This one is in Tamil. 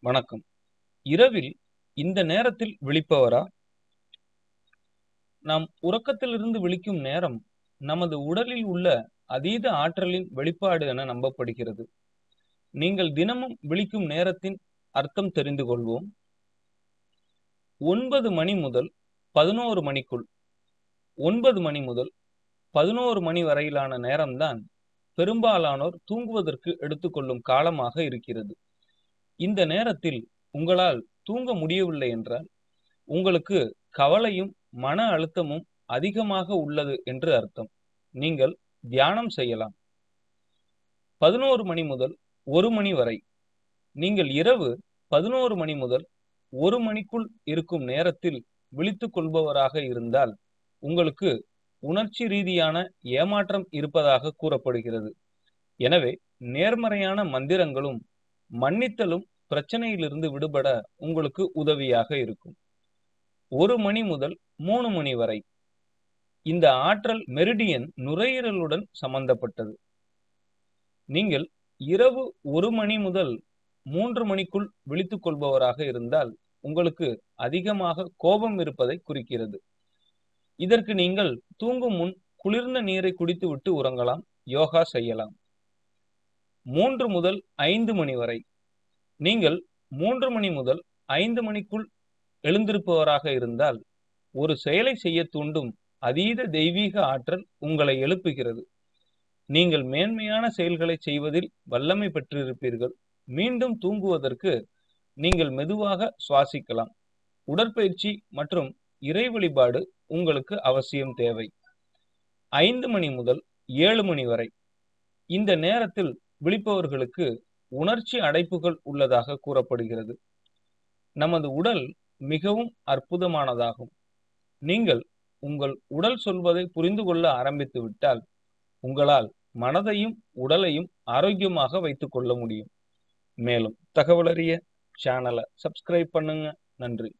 வணக்கம். இரவில் இந்த நேரத்தில் விழிப்பவரா? நாம் உறக்கத்திலிருந்து விழிக்கும் நேரம் நமது உடலில் உள்ள அதீத ஆற்றலின் வெளிப்பாடு என நம்பப்படுகிறது. நீங்கள் தினமும் விழிக்கும் நேரத்தின் அர்த்தம் தெரிந்து கொள்வோம். ஒன்பது மணி முதல் பதினோரு மணிக்குள் ஒன்பது மணி முதல் பதினோரு மணி வரையிலான நேரம்தான் பெரும்பாலானோர் தூங்குவதற்கு எடுத்துக்கொள்ளும் காலமாக இருக்கிறது. இந்த நேரத்தில் உங்களால் தூங்க முடியவில்லை என்றால் உங்களுக்கு கவலையும் மன அழுத்தமும் அதிகமாக உள்ளது என்று அர்த்தம். நீங்கள் தியானம் செய்யலாம். பதினோரு மணி முதல் ஒரு மணி வரை. நீங்கள் இரவு பதினோரு மணி முதல் ஒரு மணிக்குள் இருக்கும் நேரத்தில் விழித்துக் கொள்பவராக இருந்தால் உங்களுக்கு உணர்ச்சி ரீதியான ஏமாற்றம் இருப்பதாக கூறப்படுகிறது. எனவே நேர்மறையான மந்திரங்களும் மன்னித்தலும் பிரச்சனையிலிருந்து விடுபட உங்களுக்கு உதவியாக இருக்கும். ஒரு மணி முதல் மூணு மணி வரை இந்த ஆற்றல் மெரிடியன் நுரையீரலுடன் சம்பந்தப்பட்டது. நீங்கள் இரவு ஒரு மணி முதல் மூன்று மணிக்குள் விழித்துக் கொள்பவராக இருந்தால் உங்களுக்கு அதிகமாக கோபம் இருப்பதை குறிக்கிறது. இதற்கு நீங்கள் தூங்கும் முன் குளிர்ந்த நீரை குடித்துவிட்டு உறங்கலாம் யோகா செய்யலாம். மூன்று முதல் ஐந்து மணி வரை நீங்கள் மூன்று மணி முதல் ஐந்து மணிக்குள் எழுந்திருப்பவராக இருந்தால் ஒரு செயலை செய்ய தூண்டும் அதீத தெய்வீக ஆற்றல் உங்களை எழுப்புகிறது. நீங்கள் மேன்மையான செயல்களை செய்வதில் வல்லமை பெற்றிருப்பீர்கள். மீண்டும் தூங்குவதற்கு நீங்கள் மெதுவாக சுவாசிக்கலாம். உடற்பயிற்சி மற்றும் இறை வழிபாடு உங்களுக்கு அவசியம் தேவை. ஐந்து மணி முதல் ஏழு மணி வரை இந்த நேரத்தில் விழிப்பவர்களுக்கு உணர்ச்சி அடைப்புகள் உள்ளதாக கூறப்படுகிறது. நமது உடல் மிகவும் அற்புதமானதாகும். நீங்கள் உங்கள் உடல் சொல்வதை புரிந்து கொள்ள ஆரம்பித்து விட்டால் உங்களால் மனதையும் உடலையும் ஆரோக்கியமாக வைத்துக் கொள்ள முடியும். மேலும் தகவலறிய சேனலை சப்ஸ்கிரைப் பண்ணுங்க. நன்றி.